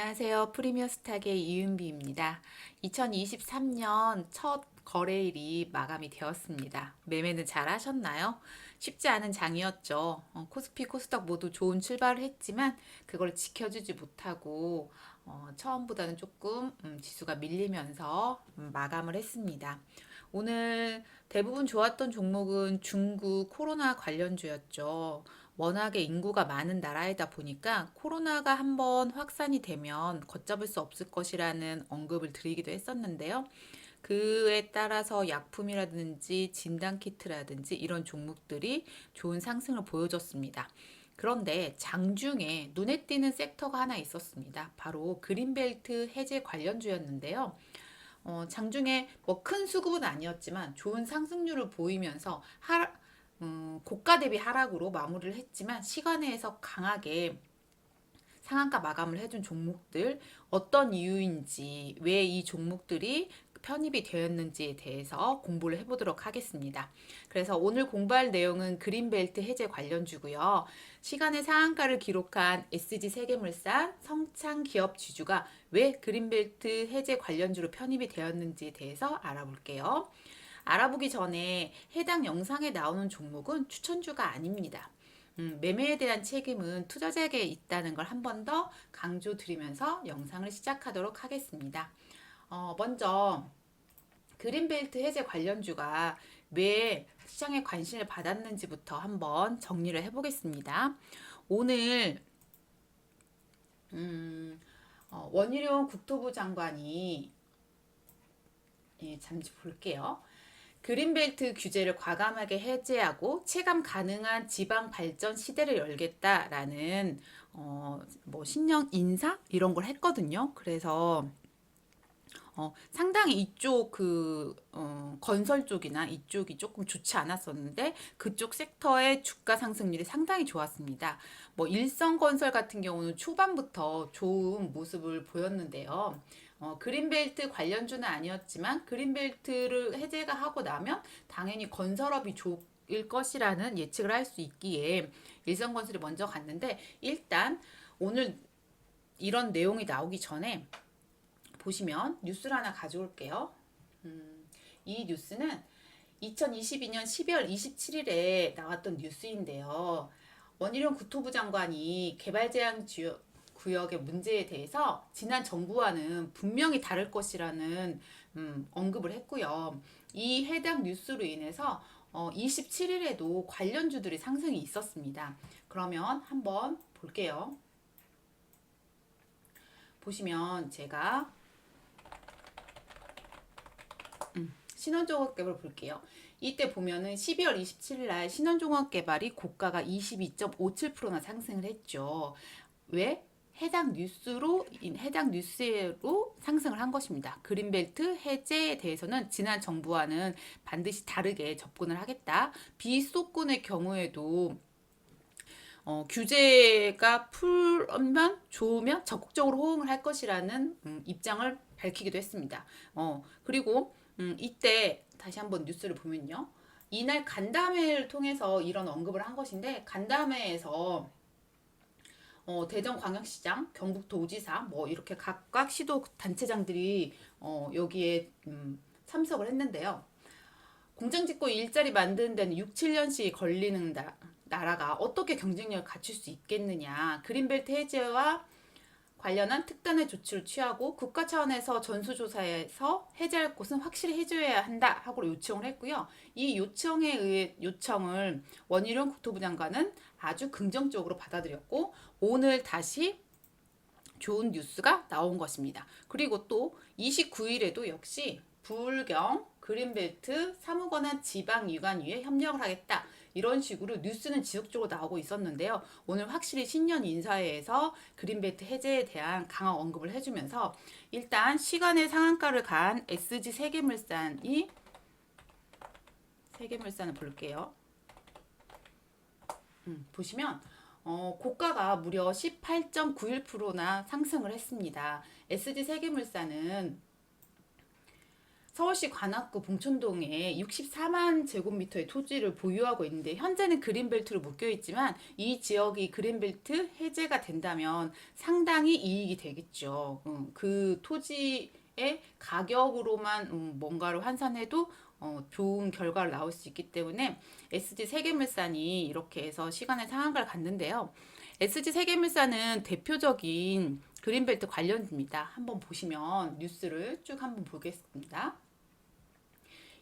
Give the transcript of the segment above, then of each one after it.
안녕하세요. 프리미어 스탁의 이은비입니다. 2023년 첫 거래일이 마감이 되었습니다. 매매는 잘 하셨나요? 쉽지 않은 장이었죠. 어, 코스피, 코스닥 모두 좋은 출발을 했지만 그걸 지켜주지 못하고 어, 처음보다는 조금 음, 지수가 밀리면서 음, 마감을 했습니다. 오늘 대부분 좋았던 종목은 중국 코로나 관련주였죠. 워낙에 인구가 많은 나라이다 보니까 코로나가 한번 확산이 되면 걷잡을 수 없을 것이라는 언급을 드리기도 했었는데요. 그에 따라서 약품이라든지 진단키트라든지 이런 종목들이 좋은 상승을 보여줬습니다. 그런데 장중에 눈에 띄는 섹터가 하나 있었습니다. 바로 그린벨트 해제 관련주였는데요. 어, 장중에 뭐 큰 수급은 아니었지만 좋은 상승률을 보이면서 하, 음, 고가 대비 하락으로 마무리를 했지만 시간에서 강하게 상한가 마감을 해준 종목들 어떤 이유인지 왜 이 종목들이 편입이 되었는지에 대해서 공부를 해보도록 하겠습니다. 그래서 오늘 공부할 내용은 그린벨트 해제 관련주고요. 시간의 상한가를 기록한 SG 세계물산, 성창 기업 지주가 왜 그린벨트 해제 관련주로 편입이 되었는지에 대해서 알아볼게요. 알아보기 전에 해당 영상에 나오는 종목은 추천주가 아닙니다. 음, 매매에 대한 책임은 투자자에게 있다는 걸 한 번 더 강조드리면서 영상을 시작하도록 하겠습니다. 어, 먼저 그린벨트 해제 관련주가 왜 시장에 관심을 받았는지부터 한번 정리를 해보겠습니다. 오늘 음, 어, 원희룡 국토부 장관이 예, 잠시 볼게요. 그린벨트 규제를 과감하게 해제하고 체감 가능한 지방 발전 시대를 열겠다라는 어, 뭐 신년 인사 이런 걸 했거든요. 그래서 어, 상당히 이쪽 그 어, 건설 쪽이나 이쪽이 조금 좋지 않았었는데 그쪽 섹터의 주가 상승률이 상당히 좋았습니다. 뭐 일성건설 같은 경우는 초반부터 좋은 모습을 보였는데요. 어, 그린벨트 관련주는 아니었지만 그린벨트를 해제가 하고 나면 당연히 건설업이 좋을 것이라는 예측을 할 수 있기에 일성건설이 먼저 갔는데 일단 오늘 이런 내용이 나오기 전에 보시면 뉴스를 하나 가져올게요. 음, 이 뉴스는 2022년 12월 27일에 나왔던 뉴스인데요. 원희룡 국토부 장관이 개발 제한 지역 구역의 문제에 대해서 지난 정부와는 분명히 다를 것이라는 음, 언급을 했고요. 이 해당 뉴스로 인해서 어, 27일에도 관련주들이 상승이 있었습니다. 그러면 한번 볼게요. 보시면 제가 음, 신원종합개발 볼게요. 이때 보면은 12월 27일 날 신원종합개발이 고가가 22.57%나 상승을 했죠. 왜? 해당 뉴스로 해당 뉴스로 상승을 한 것입니다. 그린벨트 해제에 대해서는 지난 정부와는 반드시 다르게 접근을 하겠다. 비수도권의 경우에도 어, 규제가 풀면 좋으면 적극적으로 호응을 할 것이라는 음, 입장을 밝히기도 했습니다. 어, 그리고 음, 이때 다시 한번 뉴스를 보면요. 이날 간담회를 통해서 이런 언급을 한 것인데 간담회에서 어, 대전광역시장, 경북도지사 뭐 이렇게 각각 시도 단체장들이 어, 여기에 음, 참석을 했는데요. 공장 짓고 일자리 만드는 데는 6, 7년씩 걸리는 나, 나라가 어떻게 경쟁력을 갖출 수 있겠느냐. 그린벨트 해제와 관련한 특단의 조치를 취하고 국가 차원에서 전수조사에서 해제할 곳은 확실히 해줘야 한다 하고 요청을 했고요. 이 요청에 의해 요청을 원희룡 국토부 장관은 아주 긍정적으로 받아들였고 오늘 다시 좋은 뉴스가 나온 것입니다. 그리고 또 29일에도 역시 불경 그린벨트 사무관한 지방 유관위에 협력을 하겠다. 이런 식으로 뉴스는 지속적으로 나오고 있었는데요. 오늘 확실히 신년 인사회에서 그린벨트 해제에 대한 강한 언급을 해주면서 일단 시간의 상한가를 간 SG 세계물산이 세계물산을 볼게요. 음, 보시면 어, 고가가 무려 18.91%나 상승을 했습니다. SG 세계물산은 서울시 관악구 봉천동에 64만 제곱미터의 토지를 보유하고 있는데 현재는 그린벨트로 묶여 있지만 이 지역이 그린벨트 해제가 된다면 상당히 이익이 되겠죠. 음, 그 토지의 가격으로만 음, 뭔가를 환산해도 어, 좋은 결과를 나올 수 있기 때문에 SG 세계물산이 이렇게 해서 시간의 상한가를 갔는데요. SG 세계물산은 대표적인 그린벨트 관련주입니다. 한번 보시면 뉴스를 쭉 한번 보겠습니다.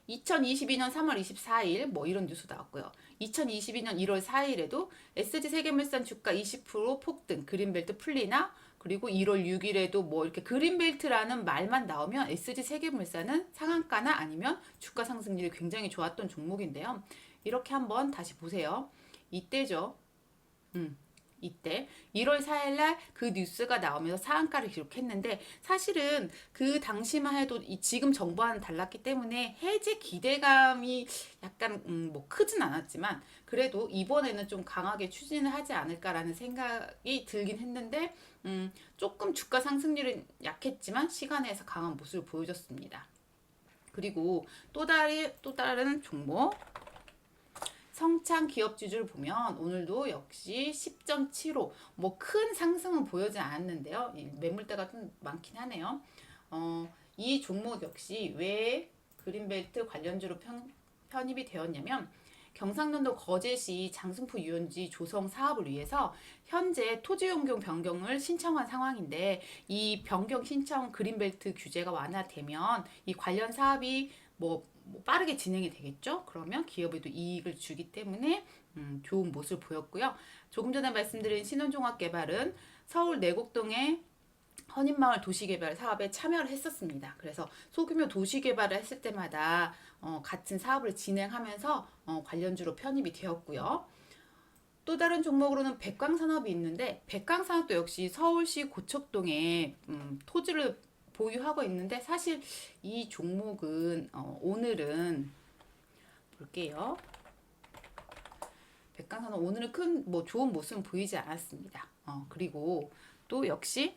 2022년 3월 24일 뭐 이런 뉴스 나왔고요. 2022년 1월 4일에도 SG 세계물산 주가 20% 폭등 그린벨트 풀리나 그리고 1월 6일에도 뭐 이렇게 그린벨트라는 말만 나오면 SG 세계물산은 상한가나 아니면 주가 상승률이 굉장히 좋았던 종목인데요. 이렇게 한번 다시 보세요. 이때죠. 음. 이때 1월 4일 날 그 뉴스가 나오면서 상한가를 기록했는데 사실은 그 당시만 해도 이 지금 정부와는 달랐기 때문에 해제 기대감이 약간 음, 뭐 크진 않았지만 그래도 이번에는 좀 강하게 추진을 하지 않을까라는 생각이 들긴 했는데 음, 조금 주가 상승률은 약했지만 시간에서 강한 모습을 보여줬습니다. 그리고 또 다른 또 다른 종목 성창 기업 지주를 보면 오늘도 역시 10.75 뭐 큰 상승은 보여지 않았는데요. 이 매물대가 좀 많긴 하네요. 어, 이 종목 역시 왜 그린벨트 관련주로 편, 편입이 되었냐면 경상남도 거제시 장승포 유원지 조성 사업을 위해서 현재 토지 용경 변경을 신청한 상황인데 이 변경 신청 그린벨트 규제가 완화되면 이 관련 사업이 뭐, 뭐 빠르게 진행이 되겠죠. 그러면 기업에도 이익을 주기 때문에 음, 좋은 모습을 보였고요. 조금 전에 말씀드린 신혼종합개발은 서울 내곡동의 헌인마을 도시개발 사업에 참여를 했었습니다. 그래서 소규모 도시개발을 했을 때마다 어, 같은 사업을 진행하면서 어, 관련주로 편입이 되었고요. 또 다른 종목으로는 백광산업이 있는데 백광산업도 역시 서울시 고척동에 음, 토지를 보유하고 있는데 사실 이 종목은 어, 오늘은 볼게요. 백강산업 오늘은 큰 뭐 좋은 모습은 보이지 않았습니다. 어, 그리고 또 역시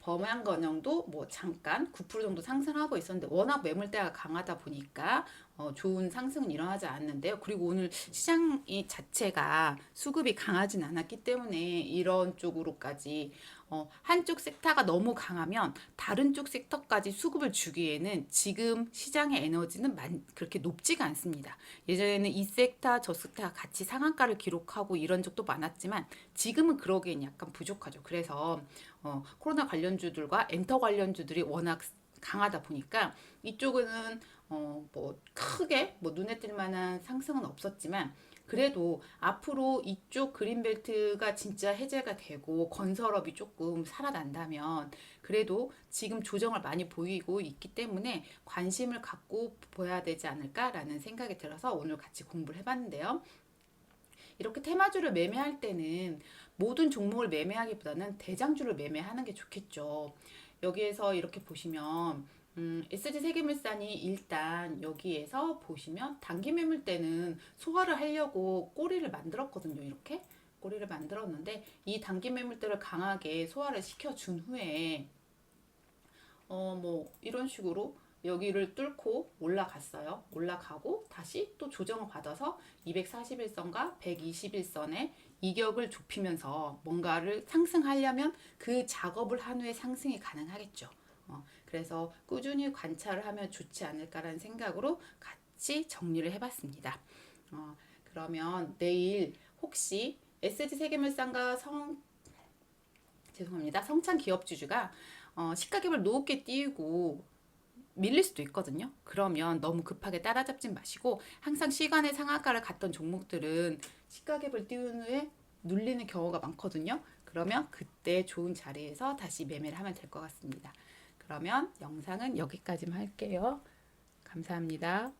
범양건영도 뭐 잠깐 9% 정도 상승하고 있었는데 워낙 매물대가 강하다 보니까 어, 좋은 상승은 일어나지 않았는데요. 그리고 오늘 시장 이 자체가 수급이 강하진 않았기 때문에 이런 쪽으로까지 어, 한쪽 섹터가 너무 강하면 다른 쪽 섹터까지 수급을 주기에는 지금 시장의 에너지는 만, 그렇게 높지가 않습니다. 예전에는 이 섹터 저 섹터가 같이 상한가를 기록하고 이런 적도 많았지만 지금은 그러기엔 약간 부족하죠. 그래서 어, 코로나 관련주들과 엔터 관련주들이 워낙 강하다 보니까 이쪽은 어, 뭐 크게 뭐 눈에 띌 만한 상승은 없었지만 그래도 앞으로 이쪽 그린벨트가 진짜 해제가 되고 건설업이 조금 살아난다면 그래도 지금 조정을 많이 보이고 있기 때문에 관심을 갖고 보야 되지 않을까라는 생각이 들어서 오늘 같이 공부를 해봤는데요. 이렇게 테마주를 매매할 때는 모든 종목을 매매하기보다는 대장주를 매매하는 게 좋겠죠. 여기에서 이렇게 보시면 음, SG 세계물산이 일단 여기에서 보시면 단기 매물 때는 소화를 하려고 꼬리를 만들었거든요. 이렇게 꼬리를 만들었는데 이 단기 매물대를 강하게 소화를 시켜준 후에 어 뭐 이런 식으로 여기를 뚫고 올라갔어요. 올라가고 다시 또 조정을 받아서 241선과 121선에 이격을 좁히면서 뭔가를 상승하려면 그 작업을 한 후에 상승이 가능하겠죠. 어, 그래서 꾸준히 관찰을 하면 좋지 않을까라는 생각으로 같이 정리를 해봤습니다. 어, 그러면 내일 혹시 SG 세계물산과 성 죄송합니다. 성찬 기업주주가 어, 시가격을 높게 띄우고 밀릴 수도 있거든요. 그러면 너무 급하게 따라잡지 마시고 항상 시간의 상한가를 갔던 종목들은 시가격을 띄운 후에 눌리는 경우가 많거든요. 그러면 그때 좋은 자리에서 다시 매매를 하면 될 것 같습니다. 그러면 영상은 여기까지만 할게요. 감사합니다.